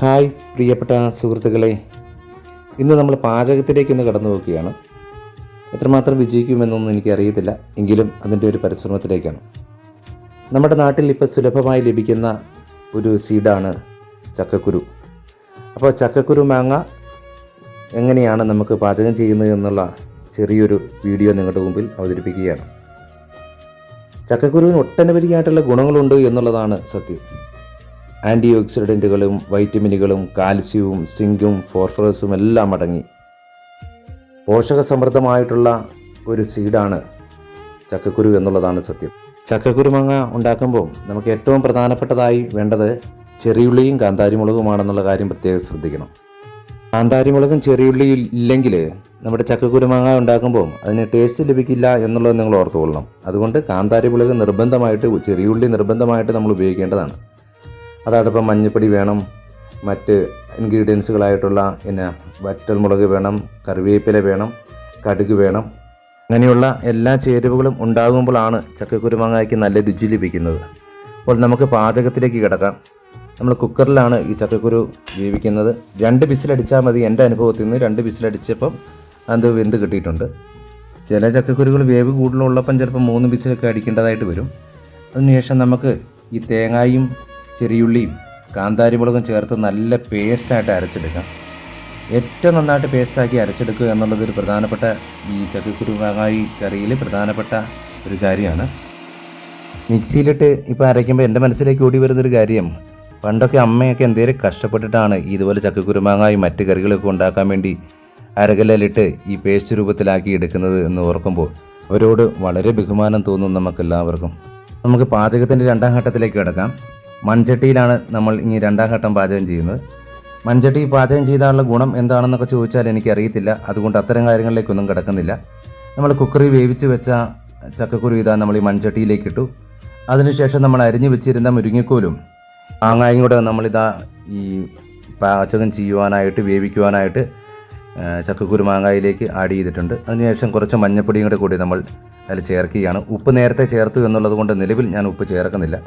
Hi പ്രിയപ്പെട്ട സുഹൃത്തുക്കളെ. ഇന്ന് നമ്മൾ പാചകത്തിലേക്കൊന്ന് കടന്നു നോക്കുകയാണ് എത്രമാത്രം വിജയിക്കുമെന്നൊന്നും എനിക്കറിയത്തില്ല. എങ്കിലും അതിന്റെ ഒരു പരിശ്രമത്തിലേക്കാണ്. നമ്മുടെ നാട്ടിൽ ഇപ്പോൾ സുലഭമായി ലഭിക്കുന്ന ഒരു സീഡാണ് ചക്കക്കുരു. അപ്പോൾ ചക്കക്കുരു മാങ്ങ എങ്ങനെയാണ് നമുക്ക് പാചകം ചെയ്യുന്നത് എന്നുള്ള ചെറിയൊരു വീഡിയോ നിങ്ങളുടെ മുമ്പിൽ അവതരിപ്പിക്കുകയാണ്. ചക്കക്കുരുവിന് ഒട്ടനവധിയായിട്ടുള്ള ഗുണങ്ങളുണ്ട് എന്നുള്ളതാണ് സത്യം. ആന്റി ഓക്സിഡന്റുകളും വൈറ്റമിനുകളും കാൽസ്യവും സിങ്കും ഫോർഫറസും എല്ലാം അടങ്ങി. പോഷക സമൃദ്ധമായിട്ടുള്ള ഒരു സീഡാണ് ചക്കക്കുരു എന്നുള്ളതാണ് സത്യം. ചക്കക്കുരു മാങ്ങ ഉണ്ടാക്കുമ്പോൾ നമുക്ക് ഏറ്റവും പ്രധാനപ്പെട്ടതായി വേണ്ടത് ചെറിയുള്ളിയും കാന്താരിമുളകുമാണെന്നുള്ള കാര്യം പ്രത്യേകം ശ്രദ്ധിക്കണം. കാന്താരിമുളകും ചെറിയുള്ളിയും ഇല്ലെങ്കിൽ നമ്മുടെ ചക്കക്കുരു മാങ്ങ ഉണ്ടാക്കുമ്പോൾ അതിന് ടേസ്റ്റ് ലഭിക്കില്ല എന്നുള്ളത് നിങ്ങൾ ഓർത്തുകൊള്ളണം. അതുകൊണ്ട് കാന്താരിമുളക് നിർബന്ധമായിട്ട് ചെറിയുള്ളി നിർബന്ധമായിട്ട് നമ്മൾ ഉപയോഗിക്കേണ്ടതാണ്. അതോടൊപ്പം മഞ്ഞൾപ്പൊടി വേണം മറ്റ് ഇൻഗ്രീഡിയൻസുകളായിട്ടുള്ള പിന്നെ വറ്റൽമുളക് വേണം കറിവേപ്പില വേണം കടുക് വേണം. അങ്ങനെയുള്ള എല്ലാ ചേരുവകളും ഉണ്ടാകുമ്പോഴാണ് ചക്കക്കുരുമാങ്ങയ്ക്ക് നല്ല രുചി ലഭിക്കുന്നത്. അപ്പോൾ നമുക്ക് പാചകത്തിലേക്ക് കിടക്കാം. നമ്മൾ കുക്കറിലാണ് ഈ ചക്കക്കുരു വേവിക്കുന്നത്. രണ്ട് വിസിലടിച്ചാൽ മതി എന്റെ അനുഭവത്തിൽ നിന്ന്. രണ്ട് വിസിലടിച്ചപ്പം അത് വെന്ത് കിട്ടിയിട്ടുണ്ട്. ചില ചക്കക്കുരുകൾ വേവ് കൂടുതലുള്ളപ്പം ചിലപ്പോൾ മൂന്ന് വിസിലൊക്കെ അടിക്കേണ്ടതായിട്ട് വരും. അതിനുശേഷം നമുക്ക് ഈ തേങ്ങായും ചെറിയുള്ളിയും കാന്താരിമുളകും ചേർത്ത് നല്ല പേസ്റ്റായിട്ട് അരച്ചെടുക്കാം. ഏറ്റവും നന്നായിട്ട് പേസ്റ്റാക്കി അരച്ചെടുക്കുക എന്നുള്ളത് ഒരു പ്രധാനപ്പെട്ട ഈ ചക്കക്കുരു മാങ്ങായി കറിയിൽ പ്രധാനപ്പെട്ട ഒരു കാര്യമാണ്. മിക്സിയിലിട്ട് ഇപ്പോൾ അരയ്ക്കുമ്പോൾ എന്റെ മനസ്സിലേക്ക് ഓടി വരുന്നൊരു കാര്യം പണ്ടൊക്കെ അമ്മയൊക്കെ എന്തേലും കഷ്ടപ്പെട്ടിട്ടാണ് ഇതുപോലെ ചക്കക്കുരു മാങ്ങായി മറ്റ് കറികളൊക്കെ ഉണ്ടാക്കാൻ വേണ്ടി അരകല്ലിട്ട് ഈ പേസ്റ്റ് രൂപത്തിലാക്കി എടുക്കുന്നത് എന്ന് ഓർക്കുമ്പോൾ അവരോട് വളരെ ബഹുമാനം തോന്നും നമുക്കെല്ലാവർക്കും. നമുക്ക് പാചകത്തിന്റെ രണ്ടാം ഘട്ടത്തിലേക്ക് കിടക്കാം. മൺചട്ടിയിലാണ് നമ്മൾ ഇനി രണ്ടാം ഘട്ടം പാചകം ചെയ്യുന്നത്. മൺചട്ടി പാചകം ചെയ്താലുള്ള ഗുണം എന്താണെന്നൊക്കെ ചോദിച്ചാൽ എനിക്കറിയത്തില്ല. അതുകൊണ്ട് അത്തരം കാര്യങ്ങളിലേക്കൊന്നും കിടക്കുന്നില്ല. നമ്മൾ കുക്കറിൽ വേവിച്ച് വെച്ച ചക്കക്കുരു ഇതാ നമ്മൾ ഈ മൺചട്ടിയിലേക്ക് ഇട്ടു അതിനുശേഷം നമ്മൾ അരിഞ്ഞു വെച്ചിരുന്ന മുരിങ്ങക്കോലും മാങ്ങായും കൂടെ നമ്മളിതാ ഈ പാചകം ചെയ്യുവാനായിട്ട് വേവിക്കുവാനായിട്ട് ചക്കക്കുരു മാങ്ങായിലേക്ക് ആഡ് ചെയ്തിട്ടുണ്ട്. അതിനുശേഷം കുറച്ച് മഞ്ഞപ്പൊടിയും കൂടെ കൂടി നമ്മൾ അതിൽ ചേർക്കുകയാണ്. ഉപ്പ് നേരത്തെ ചേർത്തു എന്നുള്ളത് കൊണ്ട് നിലവിൽ ഞാൻ ഉപ്പ് ചേർക്കുന്നില്ല.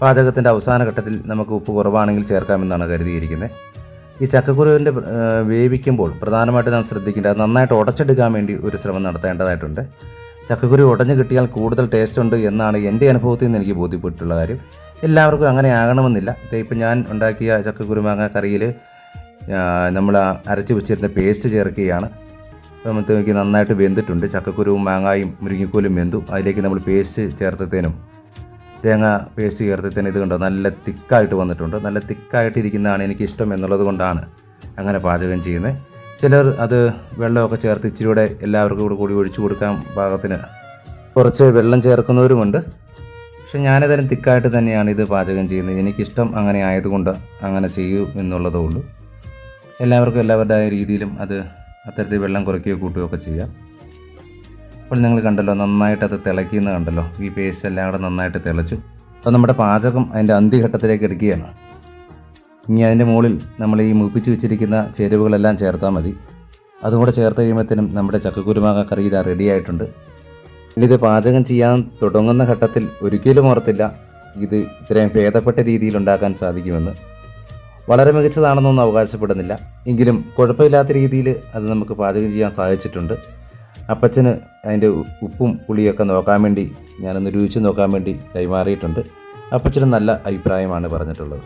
പാചകത്തിന്റെ അവസാന ഘട്ടത്തിൽ നമുക്ക് ഉപ്പ് കുറവാണെങ്കിൽ ചേർക്കാമെന്നാണ് കരുതിയിരിക്കുന്നത് ഈ ചക്കക്കുരുവിന്റെ വേവിക്കുമ്പോൾ പ്രധാനമായിട്ട് നാം ശ്രദ്ധിക്കേണ്ടത് നന്നായിട്ട് ഉടച്ചെടുക്കാൻ വേണ്ടി ഒരു ശ്രമം നടത്തേണ്ടതായിട്ടുണ്ട്. ചക്കക്കുരു ഉടഞ്ഞു കിട്ടിയാൽ കൂടുതൽ ടേസ്റ്റ് ഉണ്ട് എന്നാണ് എന്റെ അനുഭവത്തിൽ നിന്ന് എനിക്ക് ബോധ്യപ്പെട്ടിട്ടുള്ള കാര്യം. എല്ലാവർക്കും അങ്ങനെ ആകണമെന്നില്ല. ഇപ്പം ഞാൻ ഉണ്ടാക്കിയ ചക്കക്കുരു മാങ്ങ കറിയിൽ നമ്മൾ അരച്ച് വെച്ചിരുന്ന പേസ്റ്റ് ചേർക്കുകയാണ്. നമുക്ക് നന്നായിട്ട് വെന്തിട്ടുണ്ട്. ചക്കക്കുരുവും മാങ്ങായും മുരിങ്ങക്കോലും വെന്തു. അതിലേക്ക് നമ്മൾ പേസ്റ്റ് ചേർത്തത്തേനും തേങ്ങ പേസ്റ്റ് തന്നെ ഇത് കണ്ടോ? നല്ല തിക്കായിട്ട് വന്നിട്ടുണ്ട്. നല്ല തിക്കായിട്ടിരിക്കുന്നതാണ് എനിക്കിഷ്ടം എന്നുള്ളത് കൊണ്ടാണ് അങ്ങനെ പാചകം ചെയ്യുന്നത്. ചിലർ അത് വെള്ളമൊക്കെ ചേർത്ത് ഇച്ചിരി കൂടെ എല്ലാവർക്കും കൂടെ കൂടി ഒഴിച്ചു കൊടുക്കാൻ പാകത്തിന് കുറച്ച് വെള്ളം ചേർക്കുന്നവരുമുണ്ട്. പക്ഷെ ഞാനേതായാലും തിക്കായിട്ട് തന്നെയാണ് ഇത് പാചകം ചെയ്യുന്നത്. എനിക്കിഷ്ടം അങ്ങനെ ആയതുകൊണ്ട് അങ്ങനെ ചെയ്യൂ എന്നുള്ളതേ ഉള്ളൂ. എല്ലാവർക്കും എല്ലാവരുടെ രീതിയിലും അത് അത്തരത്തിൽ വെള്ളം കുറയ്ക്കുകയോ കൂട്ടുകയോ ഒക്കെ ചെയ്യാം. അപ്പോൾ നിങ്ങൾ കണ്ടല്ലോ നന്നായിട്ട് അത് തിളയ്ക്കുന്ന കണ്ടല്ലോ. ഈ പേസ്റ്റ് എല്ലാം കൂടെ നന്നായിട്ട് തിളച്ചു. അപ്പോൾ നമ്മുടെ പാചകം അതിന്റെ അന്ത്യഘട്ടത്തിലേക്ക് എടുക്കുകയാണ്. ഇനി അതിന്റെ മുകളിൽ നമ്മൾ ഈ മുപ്പിച്ച് വെച്ചിരിക്കുന്ന ചേരുവകളെല്ലാം ചേർത്താൽ മതി. അതും കൂടെ ചേർത്ത് കഴിയുമ്പോഴത്തേനും നമ്മുടെ ചക്കക്കുരുമാക കറി ഇതാ റെഡി ആയിട്ടുണ്ട്. ഇനി ഇത് പാചകം ചെയ്യാൻ തുടങ്ങുന്ന ഘട്ടത്തിൽ ഒരിക്കലും ഓർത്തില്ല ഇത് ഇത്രയും ഭേദപ്പെട്ട രീതിയിൽ ഉണ്ടാക്കാൻ സാധിക്കുമെന്ന്. വളരെ മികച്ചതാണെന്നൊന്നും അവകാശപ്പെടുന്നില്ല. എങ്കിലും കുഴപ്പമില്ലാത്ത രീതിയിൽ അത് നമുക്ക് പാചകം ചെയ്യാൻ സാധിച്ചിട്ടുണ്ട്. അപ്പച്ചന് അതിന്റെ ഉപ്പും പുളിയൊക്കെ നോക്കാൻ വേണ്ടി ഞാനൊന്ന് രുചിച്ച് നോക്കാൻ വേണ്ടി കൈമാറിയിട്ടുണ്ട്. അപ്പച്ചന് നല്ല അഭിപ്രായമാണ് പറഞ്ഞിട്ടുള്ളത്.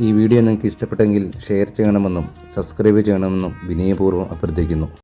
ഈ വീഡിയോ നിങ്ങൾക്ക് ഇഷ്ടപ്പെട്ടെങ്കിൽ ഷെയർ ചെയ്യണമെന്നും സബ്സ്ക്രൈബ് ചെയ്യണമെന്നും വിനയപൂർവം അഭ്യർത്ഥിക്കുന്നു.